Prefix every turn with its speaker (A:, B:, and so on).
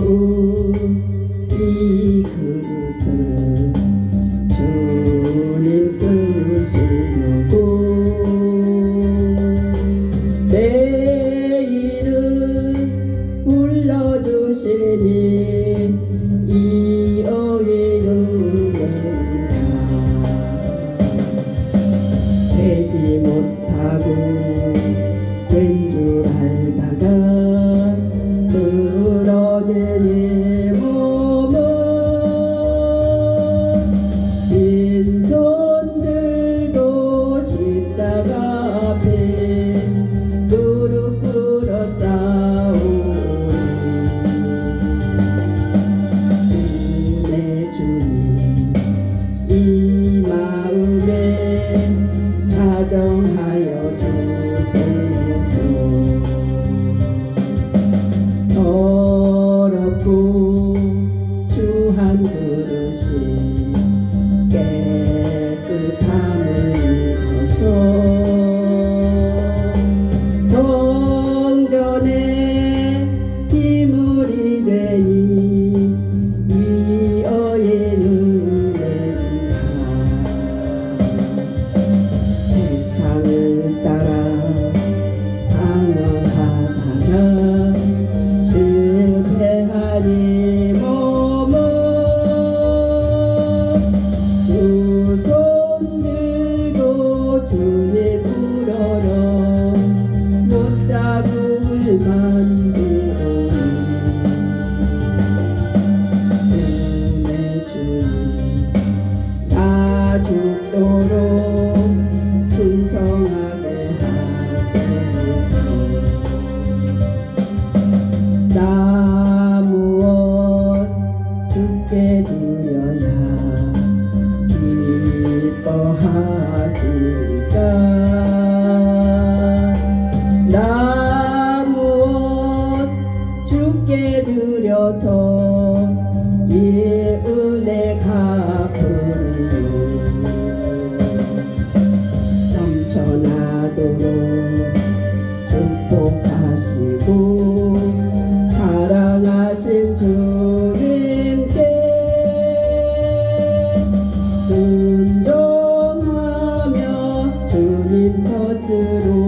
A: 무거운 그릇을 주님 쓰시려고 내일은 불러주시니 이 어휘는 내가 되지 못하고 Amen. 我的心。 죽도록 풍성하게 하소서 나무원 죽게 두려야 기뻐하시까 나무원 죽게 두려서 빛 터지로